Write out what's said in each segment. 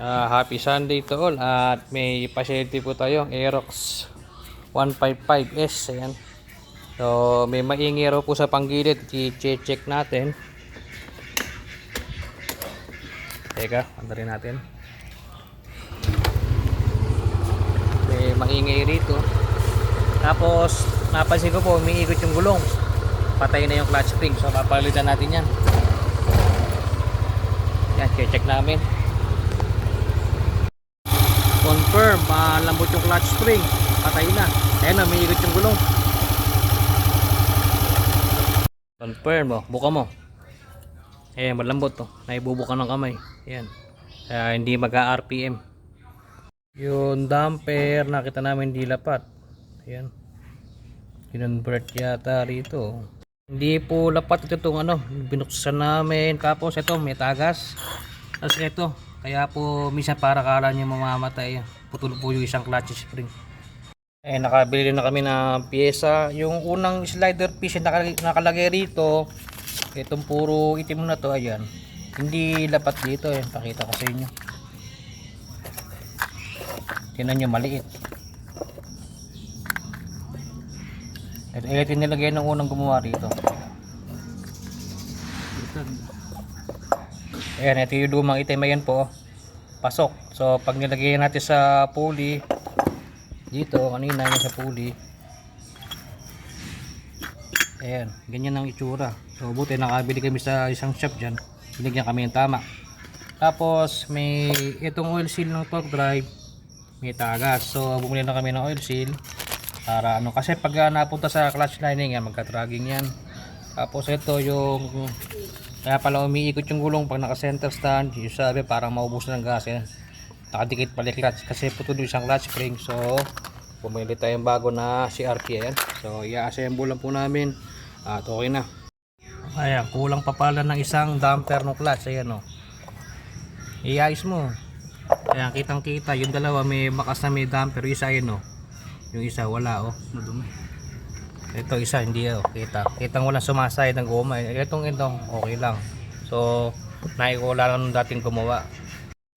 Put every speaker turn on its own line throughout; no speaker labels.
Ah, happy Sunday to all at may facility po tayo Aerox 155S ayan. So may maingay raw po sa panggilid i-check natin. Teka, andarin natin. May maingay rito. Tapos napansin ko po umiikot yung gulong. Patay na yung clutch spring. So papalitan natin yan. Yan, check namin. Confirm, malambot yung clutch spring. Patay na. Ayan na, may ikot yung gulong. Confirm mo, buka mo. Ayan, malambot to. Naibubuka ng kamay. Ayan. Kaya hindi mag-RPM. Yung damper, nakita namin hindi lapat. Ayan. Kinonvert yata rito. Hindi po lapat ito itong ano, binuksan namin. Tapos ito, may tagas. Tapos ito, kaya po minsan para kala nyo mamamatay. Putol po yung isang clutch spring. Eh, nakabili na kami ng pyesa. Yung unang slider piece na naka- nakalagay rito, itong puro itim na to, ayan. Hindi lapat dito, eh. Pakita ko sa inyo. Tingnan nyo, maliit. Ito, ito nilagay ng unang gumawa rito. Ayan, ito yung lumang itim. Ayan po. oh. Pasok. So, pag nilagay natin sa pulley, dito, kanina yung sa pulley. Ayan, ganyan ang itsura. So, buti nakabili kami sa isang shop dyan. Binigyan kami ng tama. Tapos, may itong oil seal ng torque drive. May tagas. So, bumili na kami ng oil seal. Para ano, kasi pag ah, napunta sa clutch lining yan, magka-dragging yan. Tapos, ito yung kaya pala umiikot yung gulong pag naka-center stand. Yung sabi, parang maubos na ng gas. Yan. Nakadikit pala yung clutch kasi putol yung isang clutch spring. So, bumili tayong bago na CRP. Ayan. So, i-assemble lang po namin. At okay na. Ayan, kulang pa pala ng isang damper ng clutch. Ayan o. Iayos mo. Ayan, kitang kita. Yung dalawa may bakas na may damper. Yung isa yun o. Yung isa wala o. Nadumi. Ito isa hindi oh, kita. Kitang walang sumasayad ng goma. Itong ito okay lang. So, naikuha lang nung dating gumawa.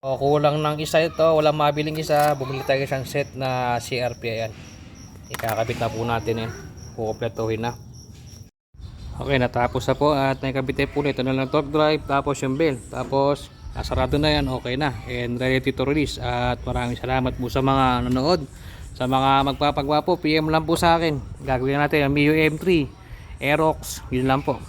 O kulang ng isa ito, walang mabiling isa. Bumili tayo isang set na CRP ayan. Ikakabit na po natin yan. Kukumpletuhin na. Okay, natapos na po at nakabit po ito na lang torque drive tapos yung bell. Tapos nasarado na yan, okay na. And ready to release. At maraming salamat po sa mga nanonood. Sa mga magpapagwapo, PM lang po sa akin. Gagawin natin ang MIU M3, Aerox, yun lang po.